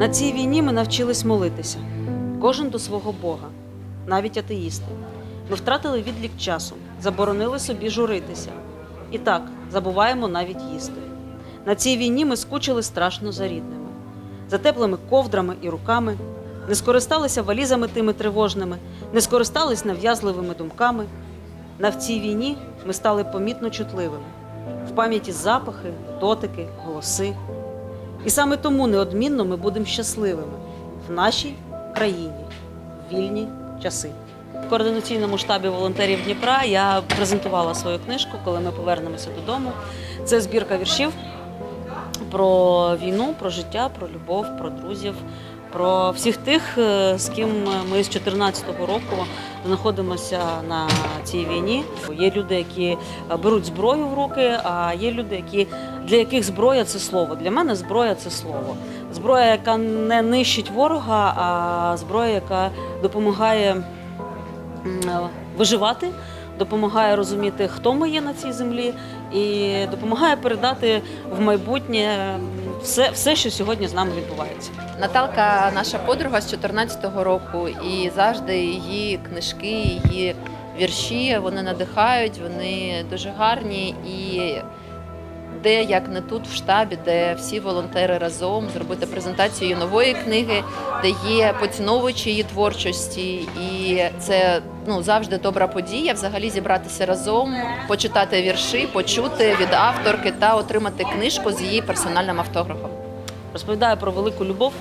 На цій війні ми навчились молитися. Кожен до свого Бога, навіть атеїсти. Ми втратили відлік часу, заборонили собі журитися. І так, забуваємо навіть їсти. На цій війні ми скучили страшно за рідними, за теплими ковдрами і руками, не скористалися валізами тими тривожними, не скористались нав'язливими думками. На в цій війні ми стали помітно чутливими. В пам'яті запахи, дотики, голоси. І саме тому неодмінно ми будемо щасливими в нашій країні в вільні часи. В координаційному штабі волонтерів Дніпра я презентувала свою книжку, коли ми повернемося додому. Це збірка віршів про війну, про життя, про любов, про друзів, про всіх тих, е, з ким ми з 2014 року знаходимося на цій війні. Є люди, які беруть зброю в руки, а є люди, які для яких зброя це слово. Для мене зброя це слово. Зброя, яка не нищить ворога, а зброя, яка допомагає виживати, допомагає розуміти, хто ми є на цій землі, і допомагає передати в майбутнє все, все що сьогодні з нами відбувається. Наталка наша подруга з 14-го року, і завжди її книжки, її вірші вони надихають, вони дуже гарні. І де як не тут в штабі, де всі волонтери разом зробити презентацію нової книги, де є поціновувачі її творчості, і це ну завжди добра подія. Взагалі зібратися разом, почитати вірші, почути від авторки та отримати книжку з її персональним автографом. Розповідаю про велику любов.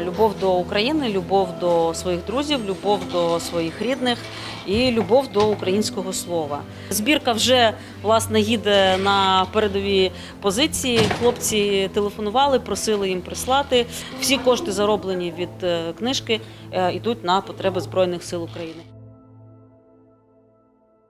Любов до України, любов до своїх друзів, любов до своїх рідних і любов до українського слова. Збірка вже власне їде на передові позиції. Хлопці телефонували, просили їм прислати. Всі кошти, зароблені від е, книжки, е, йдуть на потреби Збройних сил України.